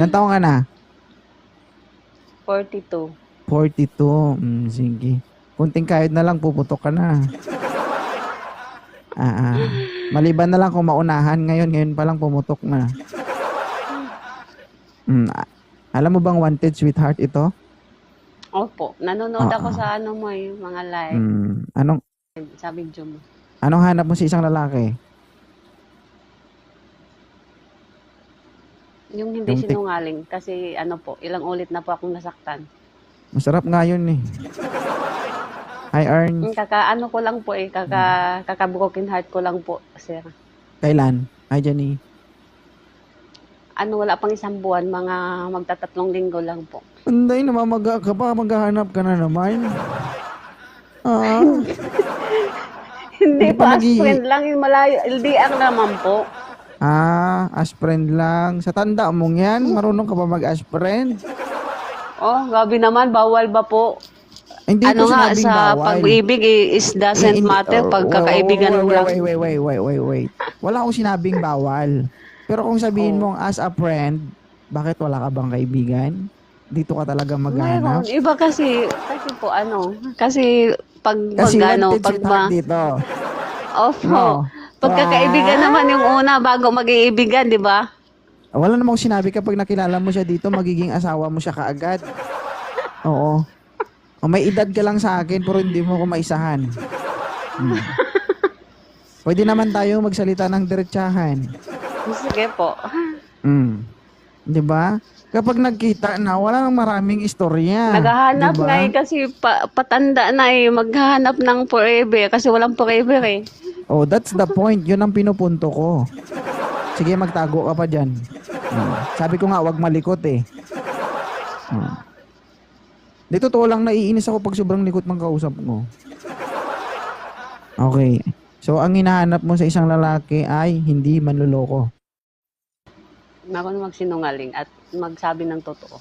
Ilan taong ka na? 42. 42. Mm, sige. Kunting kahit na lang, puputok ka na. Ah, ah. Maliban na lang kung maunahan ngayon, ngayon pa lang pumutok na. Mm, ah, alam mo bang wanted sweetheart ito? Opo, nanonood Oo. ako sa ano mo yung mga live Mm, anong sa video mo. anong hanap mo sa isang lalaki? Yung hindi Yung sinungaling kasi ano po, ilang ulit na po akong nasaktan. Masarap nga yun eh. Hi, Arn. Yung Kaka ano ko lang po eh, kaka kakabroken heart ko lang po, sir. Kailan? Hi, Jenny. Ano wala pang isang buwan, mga magtatatlong linggo lang po. Anday, namamaga ka pa. Maghahanap ka na naman. Ah, hindi Hindi pa as nag-i- friend lang yung malayo. LDR naman po. Ah, as friend lang. Sa tanda mong yan, marunong ka ba mag-as friend? Oh, gabi naman, bawal ba po? Hindi ano ko nga, sa bawal. pag-ibig eh, is Eh, doesn't matter oh, pag wait, kakaibigan mo lang. Wait, wait, wait, wait, wait, wait. Wala akong sinabing bawal. Pero kung sabihin Oh. mong as a friend, bakit wala ka bang kaibigan? Dito ka talaga maghanap? Mayroon. Iba kasi, kasi po ano, kasi pag, Kasi pag ano, pag ba, dito. opo. No. Pagkakaibigan naman yung una bago mag-iibigan, di ba? Wala namang sinabi kapag nakilala mo siya dito, magiging asawa mo siya kaagad. Oo. O may edad ka lang sa akin, pero hindi mo ko maisahan. Hmm. Pwede naman tayo magsalita ng diretsahan. Sige po. Mm. 'Di ba? Kapag nagkita na, wala nang maraming istorya. Naghahanap 'di ba? nga eh kasi pa, patanda na eh, maghahanap ng forever kasi walang forever eh. Oh, that's the point. 'Yun ang pinupunto ko. Sige, magtago ka pa diyan. Sabi ko nga, wag malikot eh. Mm. Di totoo lang naiinis ako pag sobrang likot ng kausap mo. Okay. So, ang hinahanap mo sa isang lalaki ay hindi manluloko. Marunong magsinungaling at magsabi ng totoo.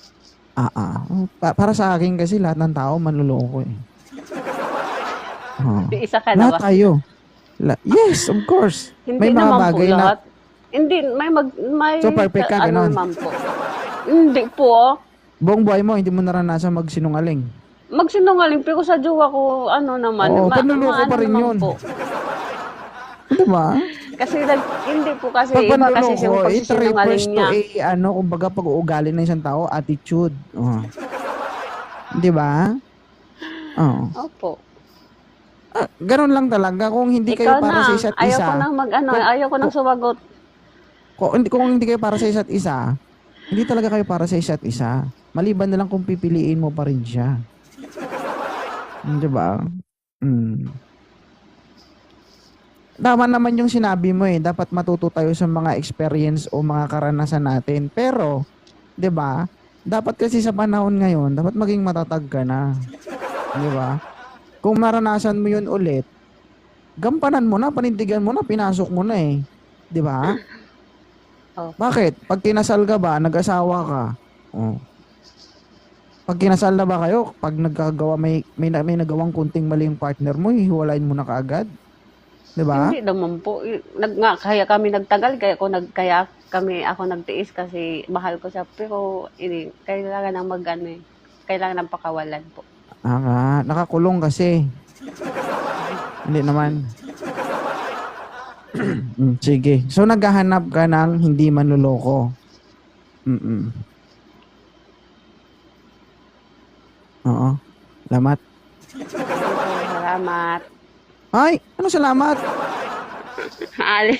Ah, ah. Pa- para sa akin kasi lahat ng tao manluloko eh. Oh. Isa ka na Lahat ba? tayo. La- yes, of course. Hindi May mga naman bagay po na lahat. Hindi, may mag, may, So, perfect ka, ano naman po. Hindi po, buong buhay mo hindi mo naranasan magsinungaling. Magsinungaling, pero sa jowa ko, ano naman, Oo, panluloko pa rin naman yun. Po. Di ba? Kasi nag, hindi po kasi, Pag iba kasi yung panluloko, it pagsisinungaling refers to niya. a, ano, kumbaga pag-uugali ng isang tao, attitude. Oh. Di ba? Oh. Opo. Ah, ganun lang talaga. Kung hindi kayo Ikaw para na, sa isa't ayaw isa, ko nang mag, ano, ayaw ko nang sumagot. kung, hindi, kung hindi kayo para sa isa't isa, hindi talaga kayo para sa isa't isa. Maliban na lang kung pipiliin mo pa rin siya. Hmm, Di ba? Mm. Tama naman yung sinabi mo eh. Dapat matuto tayo sa mga experience o mga karanasan natin. Pero, di ba? Dapat kasi sa panahon ngayon, dapat maging matatag ka na. Di ba? Kung maranasan mo yun ulit, gampanan mo na, panindigan mo na, pinasok mo na eh. Di ba? Oh. Bakit? Pag kinasal ka ba, nag-asawa ka, oh. Pag kinasal na ba kayo, pag nagkagawa, may, may, may nagawang kunting mali yung partner mo, hiwalayin mo na kaagad. Di ba? Hindi naman po. Nag, nga, kaya kami nagtagal, kaya ko nag, kaya kami, ako nagtiis kasi mahal ko siya. Pero, ini, kailangan ng mag, ano eh, kailangan ng pakawalan po. Ah, nga, nakakulong kasi. Hindi naman. Mm, Sige. So, naghahanap ka ng hindi manluloko. Mm-mm. Oo. Salamat. Salamat. Ay, ano salamat? Ali.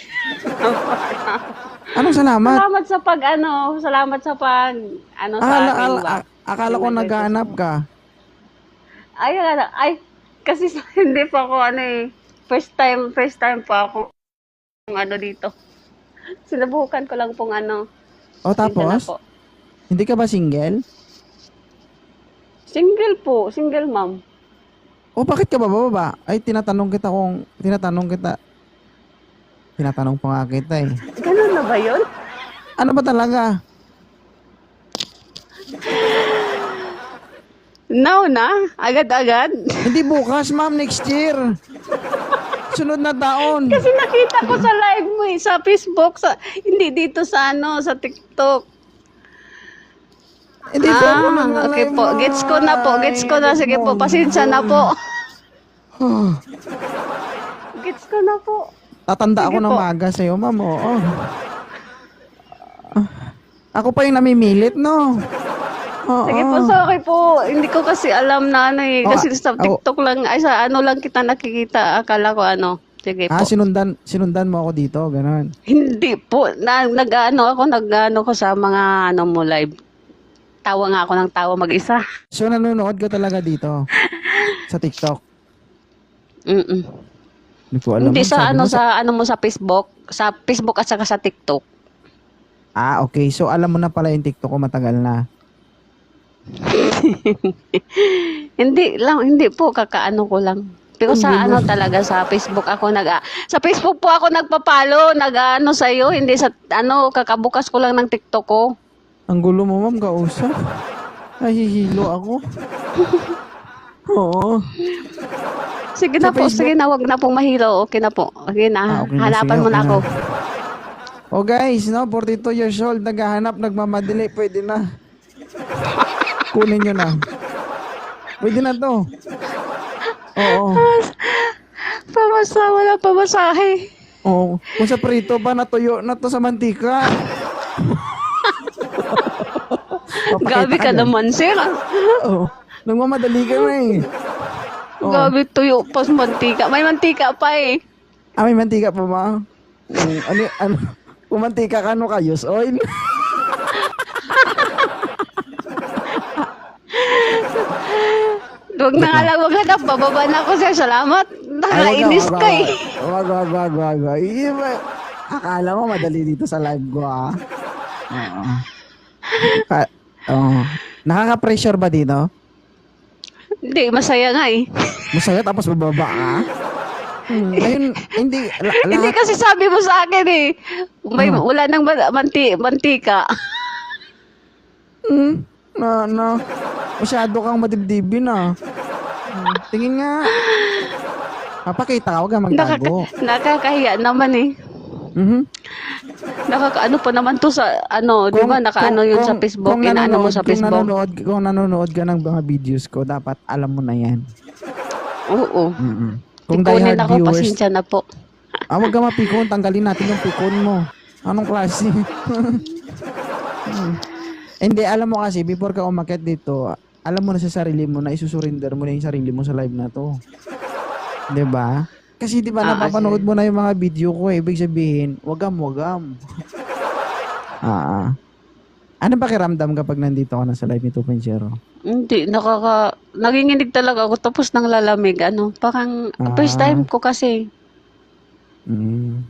Anong salamat? salamat sa pag, ano, salamat sa pag, ano, sa Akala, akin akala, ba? akala ko naghahanap ka. Ay, ano, ay, kasi hindi pa ako, ano eh, first time, first time pa ako, ano dito. Sinubukan ko lang pong ano, O tapos, po. hindi ka ba single? Single po, single mom. O bakit ka ba bababa? Ay, tinatanong kita kung, tinatanong kita, tinatanong pa nga kita eh. Ganun na ba yun? Ano ba talaga? Now na? Agad-agad? Hindi bukas, ma'am, next year. Sunod na taon. Kasi nakita ko sa live mo eh, sa Facebook, sa, hindi dito sa ano, sa TikTok. Hindi po ako Ah, okay po. Gets ko na po. Gets ko na. Sige po, pasensya na po. Ah, Gets ko na po. Tatanda ako Sige ng po. maga sa'yo, ma'am. Oo. Ah, Ako pa yung namimilit, no? Oo. Sige po, sorry po. Hindi ko kasi alam na ano eh. Oh, Kasi sa oh. TikTok lang, ay sa ano lang kita nakikita. Akala ko ano. Sige Ah, po. sinundan, sinundan mo ako dito, ganun. Hindi po. Na, nag-ano ako, nag-ano ko sa mga ano mo live. Tawa nga ako ng tawa mag-isa. So, nanonood ka talaga dito? sa TikTok? Mm-mm. Hindi ko alam. Hindi Sabi sa mo ano sa ano mo sa Facebook, sa Facebook at saka sa TikTok. Ah, okay. So, alam mo na pala yung TikTok ko matagal na. Hindi lang, hindi po kakaano ko lang. Pero sa ano talaga sa Facebook ako nag ah, sa Facebook po ako nagpapalo, nag-ano sa iyo, hindi sa ano kakabukas ko lang ng TikTok ko. Ang gulo mo, ma'am, kausap. Nahihilo ako. Oo. Sige na Sa po, Facebook- sige na, wag na pong mahilo. Okay na po. Okay na. Ah, okay na, mo na okay ako. na. Oh guys, no, 42 years old, naghahanap, nagmamadali, pwede na. Kunin nyo na. Pwede na to. Oo. Pamasa, wala pamasahe. Oo. Kung sa prito pa, natuyo na to sa mantika. Papakita Gabi ka dyan. naman, sir. Oo. Nagmamadali ka na eh. Oo. Gabi tuyo pa sa mantika. May mantika pa eh. Ah, may mantika pa ba? Mm, ano, ano, kung mantika ka, ano ka? Use oil? Huwag na nga lang maghanap. Bababa na ako, sir. Salamat. Nakainis ka eh. Wag, wag, wag, wag, akala mo madali dito sa live ko, ah. Oo. Ka- Oo. Nakaka-pressure ba dito? Hindi, masaya nga eh. Masaya tapos bababa ka? Hmm, ayun, hindi, la- Hindi lahat, kasi sabi mo sa akin eh. May, Ano? Wala nang ma- manti, mantika. hmm, na, na, masyado kang madibdibin, ah. Hmm, tingin nga. Papakita ka, huwag kang Nakaka, magtago. nakakahiya naman eh. Mhm. Nakakaano pa naman to sa ano, di ba? Nakaano yun sa kung- Facebook, kung inaano mo sa Kung Facebook. nanonood, kung nanonood ka ng mga videos ko, dapat alam mo na yan. Oo. Mm-mm. Kung diehard ako, viewers, pasensya na po. ah, wag ka mapikon, tanggalin natin yung pikon mo. Anong klase? Hmm. Hindi, alam mo kasi, before ka umakyat dito, alam mo na sa sarili mo na isusurinder mo na yung sarili mo sa live na to. 'Di ba? Kasi di ba Ah, napapanood mo na yung mga video ko eh. Ibig sabihin, wagam, wagam. ah, ah. Ano ba kiramdam kapag nandito ka na sa live ni 2.0? Hindi, nakaka... Nanginginig talaga ako tapos nang lalamig. Ano, parang Ah. first time ko kasi. Mm.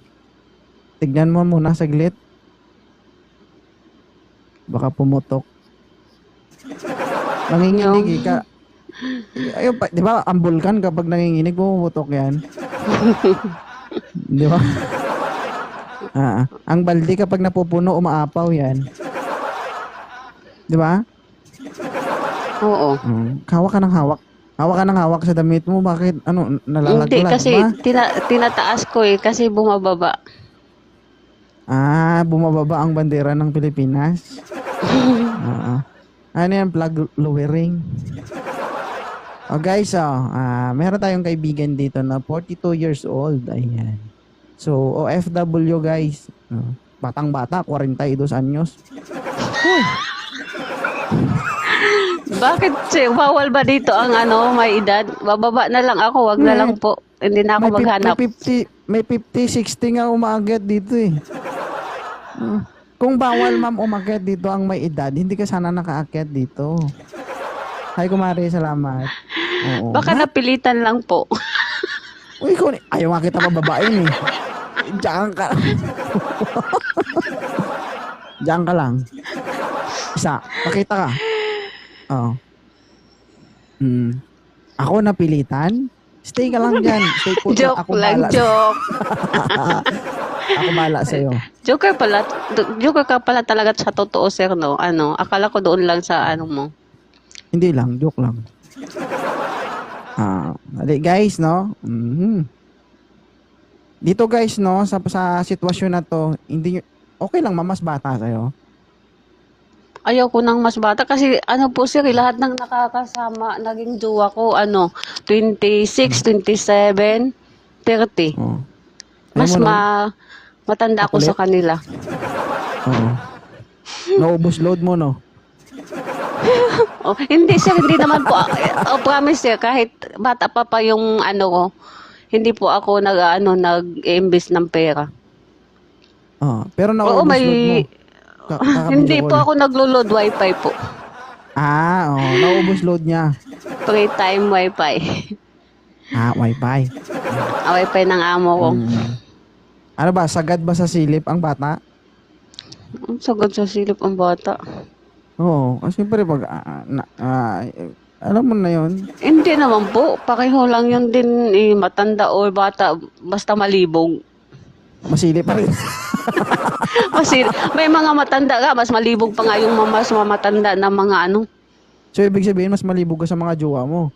Tignan mo muna saglit. Baka pumutok. Nanginginig eh, ka. Ayun pa, di ba, ang vulkan kapag nanginginig, pumuputok yan. di ba? Ah, ah. ang balde kapag napupuno, umaapaw yan. Di ba? Oo. Mm. Hawak ka ng hawak. Hawak ka ng hawak sa damit mo. Bakit? Ano, nalalaglag Hindi, kasi ba? tina, tinataas ko eh, kasi bumababa. Ah, bumababa ang bandera ng Pilipinas. Oo. Ano yan, flag lowering. Oh guys, oh, ah, meron tayong kaibigan dito na 42 years old. Ayan. So, OFW guys. Oh, batang-bata, 42 anyos. Bakit, sir? Bawal ba dito ang ano, may edad? Bababa na lang ako, wag na lang po. Hindi na ako May, maghanap. may 50, may 50, 60 nga umaakyat dito eh. Hmm. Kung bawal ma'am umakyat dito ang may edad, hindi ka sana nakaakyat dito. Hi, kumari, salamat. Oo. Baka napilitan lang po. Uy, ikaw, ni- ayaw nga kita pababain eh. Diyan ka. Diyan ka lang. Isa, pakita ka. Oo. Hmm. Ako napilitan? Stay ka lang dyan. Stay put joke ako lang, bala- joke. Ako bala sa'yo. Joker pala, joker ka pala talaga sa totoo, sir, no? Ano, akala ko doon lang sa ano mo. Hindi lang, joke lang. Ah, ali guys, no? Mhm. Dito guys, no, sa sa sitwasyon na to, hindi nyo- okay lang mamas bata sa'yo. ayaw ko ng mas bata kasi ano po sir, eh, lahat ng nakakasama, naging jowa ko, ano, 26, 27, 30. Oo. Mas mo ma matanda ako sa kanila. Oo. Naubos load mo, no? Oh, hindi sir, hindi naman po. Oh, promise sir, kahit bata pa pa yung ano ko, hindi po ako nag ano nag-imbest ng pera. Oo. Pero Oo, naubos may load mo. Ka- hindi po ako naglo-load wifi po. Ah, oo. Naubos load niya. Free time wifi. Ah, wifi. Ah, wifi ng amo ko. Mm. Ano ba, sagad ba sa silip ang bata? Ang sagad sa silip ang bata. Oo, kasi siyempre pag, ah, na, ah, alam mo na yon Hindi naman po. Pareho lang yun din eh, matanda o bata. Basta malibog. masilip pa rin. Kasi may mga matanda ka, mas malibog pa nga yung mga mas mamatanda na mga ano. so, ibig sabihin, mas malibog ka sa mga jowa mo.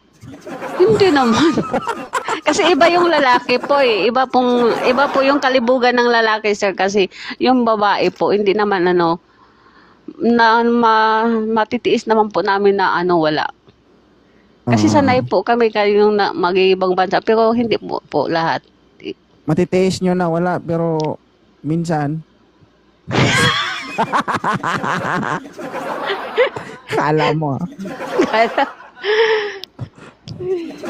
Hindi naman. kasi iba yung lalaki po eh. Iba pong iba po yung kalibugan ng lalaki sir kasi yung babae po hindi naman ano na ma, matitiis naman po namin na ano wala. Kasi Oo. sanay po kami kayo na mag-ibang bansa pero hindi po, po lahat. Matitiis nyo na, wala. Pero, minsan, kala mo. 哎